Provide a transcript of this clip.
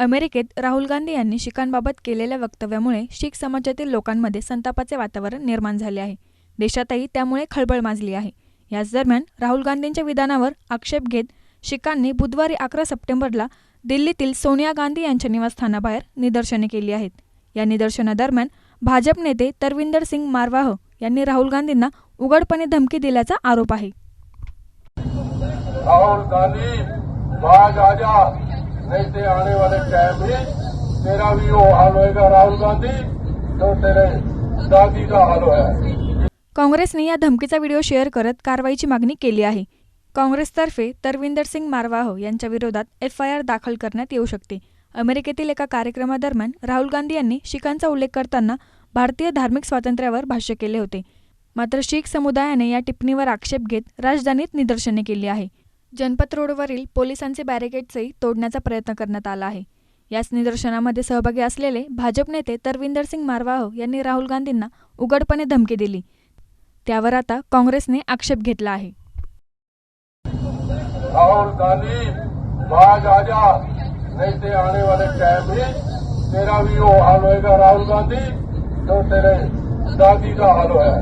अमेरिकेत राहुल गांधी यांनी शिखांबाबत केलेल्या वक्तव्यामुळे शीख समाजातील लोकांमध्ये संतापाचे वातावरण निर्माण झाले आहे. देशातही त्यामुळे खळबळ माजली आहे. याच दरम्यान राहुल गांधींच्या विधानावर आक्षेप घेत शिखांनी बुधवारी अकरा सप्टेंबरला दिल्लीतील सोनिया गांधी यांच्या निवासस्थानाबाहेर निदर्शने केली आहेत. या निदर्शनादरम्यान भाजप नेते तरविंदर सिंग मारवाह यांनी राहुल गांधींना उघडपणे धमकी दिल्याचा आरोप आहे. राहुल गांधी ऐसे आने वाले टाइम में तेरा भी वो हाल होएगा राहुल गांधी जो तेरे दादी का हाल होया काँग्रेसने या धमकीचा व्हिडिओ शेअर करत कारवाईची मागणी केली आहे. काँग्रेसतर्फे तरविंदर सिंग मारवाह यांच्या विरोधात एफ आय आर दाखल करण्यात येऊ शकते. अमेरिकेतील एका कार्यक्रमादरम्यान राहुल गांधी यांनी शिखांचा उल्लेख करताना भारतीय धार्मिक स्वातंत्र्यावर भाष्य केले होते. मात्र शीख समुदायाने या टिप्पणीवर आक्षेप घेत राजधानीत निदर्शने केली आहे. जनपथ रोडवरील पोलिसांचे बॅरिकेड्सही तोडण्याचा प्रयत्न करण्यात आला आहे. याच निदर्शनामध्ये सहभागी असलेले भाजप नेते तरविंदर सिंग मारवाह यांनी राहुल गांधींना उघडपणे धमकी दिली. त्यावर आता काँग्रेसने आक्षेप घेतला आहे. राहुल गांधी आजा नहीं ते आने वाले टाइम तेरा भी वो हाल होएगा राहुल गांधी? जो तेरे दादी का हाल होया